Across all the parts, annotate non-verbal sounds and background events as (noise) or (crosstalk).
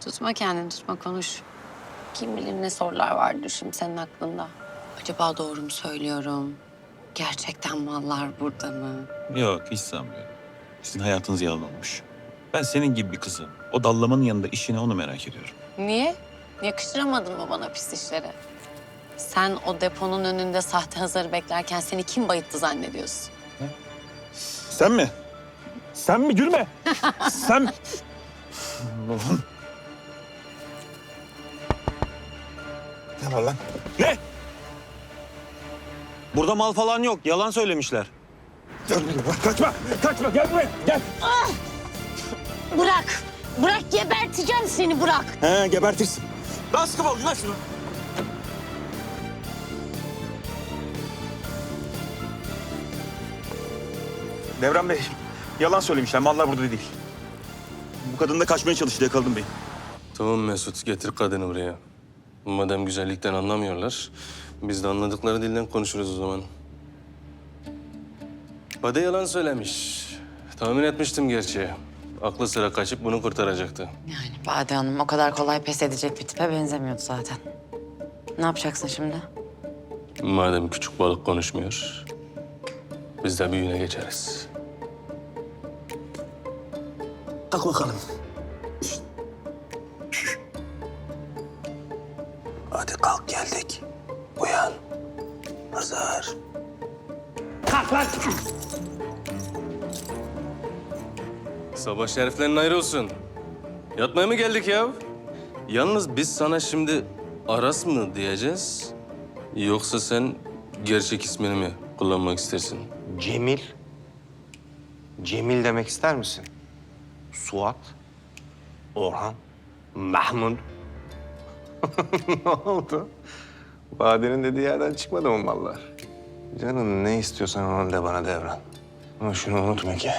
Tutma kendini, tutma konuş. Kim bilir ne sorular vardır şimdi senin aklında. Acaba doğru mu söylüyorum? Gerçekten mallar burada mı? Yok hiç sanmıyorum. Sizin hayatınız yalan olmuş. Ben senin gibi bir kızım. O dallamanın yanında işine onu merak ediyorum. Niye? Yakıştıramadın mı bana pis işleri? Sen o deponun önünde sahte hazırı beklerken seni kim bayıttı zannediyorsun? Sen mi? Sen mi gülme? (laughs) Sen... (laughs) Allah'ım. Ne var lan? Ne? Burada mal falan yok. Yalan söylemişler. Gel buraya. Kaçma. Kaçma. Gel buraya. Gel. Bırak! Bırak geberteceğim seni bırak! He gebertirsin. Lan sıkı bol. Lan şunu. Devran Bey, yalan söylemişler. Mallar burada değil. Bu kadın da kaçmaya çalıştı. Yakaladım bey. Tamam Mesut, getir kadını buraya. Madem güzellikten anlamıyorlar, biz de anladıkları dilden konuşuruz o zaman. Bade yalan söylemiş. Tahmin etmiştim gerçi. Aklı sıra kaçıp bunu kurtaracaktı. Yani Bade Hanım o kadar kolay pes edecek bir tipe benzemiyordu zaten. Ne yapacaksın şimdi? Madem küçük balık konuşmuyor, biz de büyüğüne geçeriz. Kalk bakalım. Sabah şeriflerin ayrı olsun. Yatmaya mı geldik ya? Yalnız biz sana şimdi Aras mı diyeceğiz? Yoksa sen gerçek ismini mi kullanmak istersin? Cemil. Cemil demek ister misin? Suat. Orhan. Mahmut. (laughs) ne oldu? Badenin dediği yerden çıkmadı mı mallar? Canım ne istiyorsan onu de bana devran. Ama şunu unutma ki.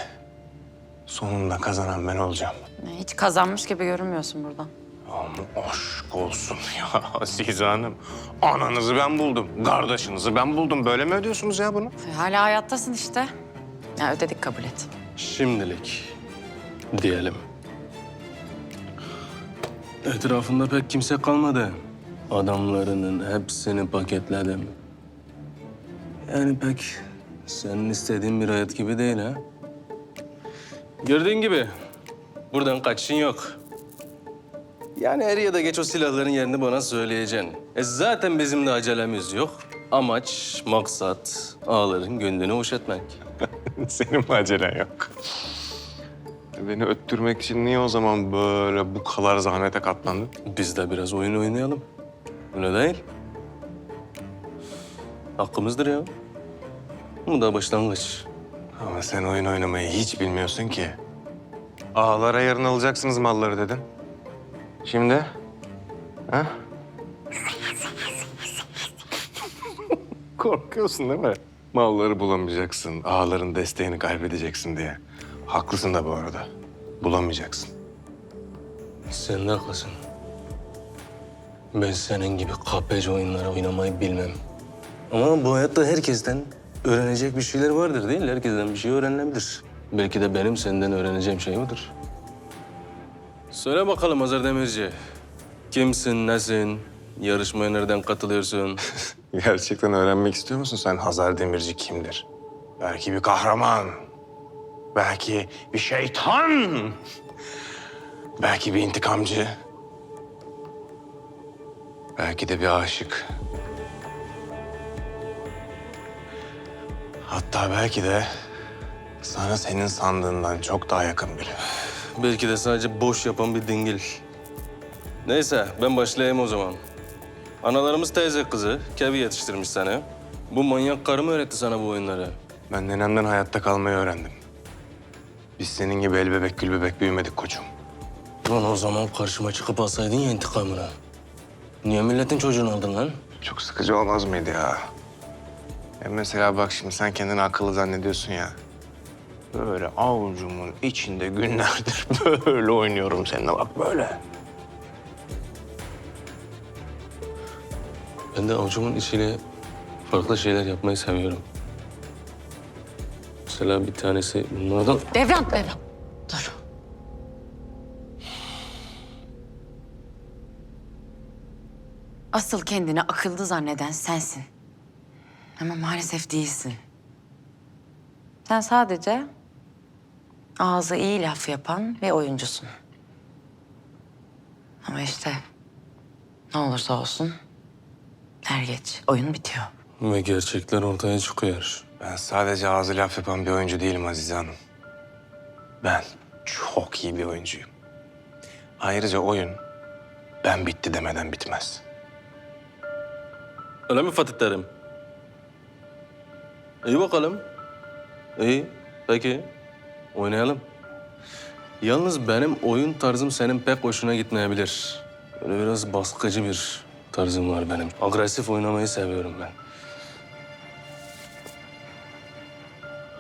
Sonunda kazanan ben olacağım. Hiç kazanmış gibi görünmüyorsun buradan. Ama aşk olsun (laughs) ya Azize Hanım. Ananızı ben buldum. Kardeşinizi ben buldum. Böyle mi ödüyorsunuz ya bunu? Hala hayattasın işte. Ya ödedik kabul et. Şimdilik diyelim. Etrafında pek kimse kalmadı. Adamlarının hepsini paketledim. Yani pek senin istediğin bir hayat gibi değil ha. Gördüğün gibi buradan kaçışın yok. Yani er ya da geç o silahların yerini bana söyleyeceksin. E zaten bizim de acelemiz yok. Amaç, maksat ağaların gönlünü hoş etmek. (laughs) Senin mi acelen yok? Beni öttürmek için niye o zaman böyle bu kadar zahmete katlandın? Biz de biraz oyun oynayalım. Öyle değil. Hakkımızdır ya. Bu da başlangıç. Ama sen oyun oynamayı hiç bilmiyorsun ki. Ağalara yarın alacaksınız malları dedin. Şimdi? Ha? (laughs) Korkuyorsun değil mi? Malları bulamayacaksın, ağaların desteğini kaybedeceksin diye. Haklısın da bu arada. Bulamayacaksın. Sen de haklısın. Ben senin gibi kapece oyunları oynamayı bilmem. Ama bu hayatta herkesten öğrenecek bir şeyler vardır değil. Herkesten bir şey öğrenilebilir. Belki de benim senden öğreneceğim şey budur. Söyle bakalım Hazar Demirci. Kimsin, nesin? Yarışmaya nereden katılıyorsun? (laughs) Gerçekten öğrenmek istiyor musun sen Hazar Demirci kimdir? Belki bir kahraman. Belki bir şeytan. Belki bir intikamcı. Belki de bir aşık. Hatta belki de sana senin sandığından çok daha yakın biri. Belki de sadece boş yapan bir dingil. Neyse ben başlayayım o zaman. Analarımız teyze kızı, Kevi yetiştirmiş seni. Bu manyak karı mı öğretti sana bu oyunları? Ben nenemden hayatta kalmayı öğrendim. Biz senin gibi el bebek gül bebek büyümedik koçum. Lan o zaman karşıma çıkıp alsaydın ya intikamını. Niye milletin çocuğunu aldın lan? Çok sıkıcı olmaz mıydı ya? Ya? Mesela bak şimdi sen kendini akıllı zannediyorsun ya. Böyle avucumun içinde günlerdir (laughs) böyle oynuyorum seninle bak böyle. Ben de avucumun içiyle farklı şeyler yapmayı seviyorum. Mesela bir tanesi bunlardan... Devran, Devran. Dur. Asıl kendini akıllı zanneden sensin. Ama maalesef değilsin. Sen sadece ağzı iyi laf yapan bir oyuncusun. Ama işte ne olursa olsun er geç oyun bitiyor. Ve gerçekler ortaya çıkıyor. Ben sadece ağzı laf yapan bir oyuncu değilim Azize Hanım. Ben çok iyi bir oyuncuyum. Ayrıca oyun ben bitti demeden bitmez. Öyle mi Fatih Terim? İyi bakalım. İyi, peki. Oynayalım. Yalnız benim oyun tarzım senin pek hoşuna gitmeyebilir. Böyle biraz baskıcı bir tarzım var benim. Agresif oynamayı seviyorum ben.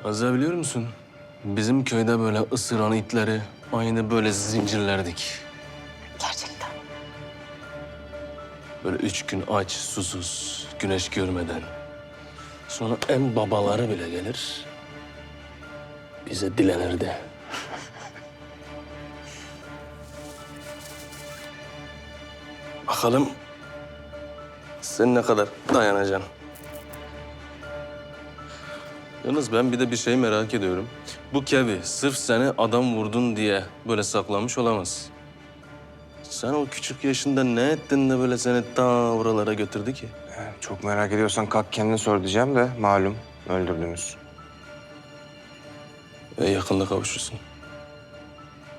Azza biliyor musun? Bizim köyde böyle ısıran itleri aynı böyle zincirlerdik. Gerçekten. Böyle üç gün aç, susuz, güneş görmeden. Sonra en babaları bile gelir. Bize dilenirdi. Bakalım sen ne kadar dayanacaksın. Yalnız ben bir de bir şey merak ediyorum. Bu Kevi sırf seni adam vurdun diye böyle saklamış olamaz. Sen o küçük yaşında ne ettin de böyle seni ta oralara götürdü ki? Yani çok merak ediyorsan kalk kendine sor diyeceğim de malum öldürdünüz. E, yakında kavuşursun.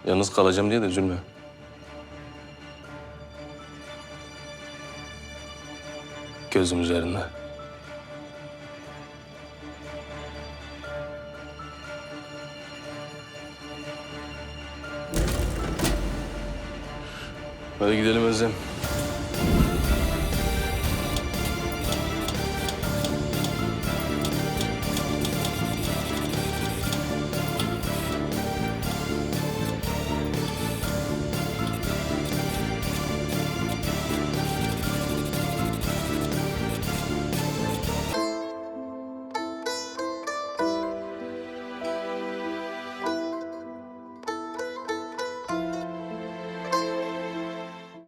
Yalnız kalacağım diye de üzülme. Gözüm üzerinde. Hadi gidelim Özlem.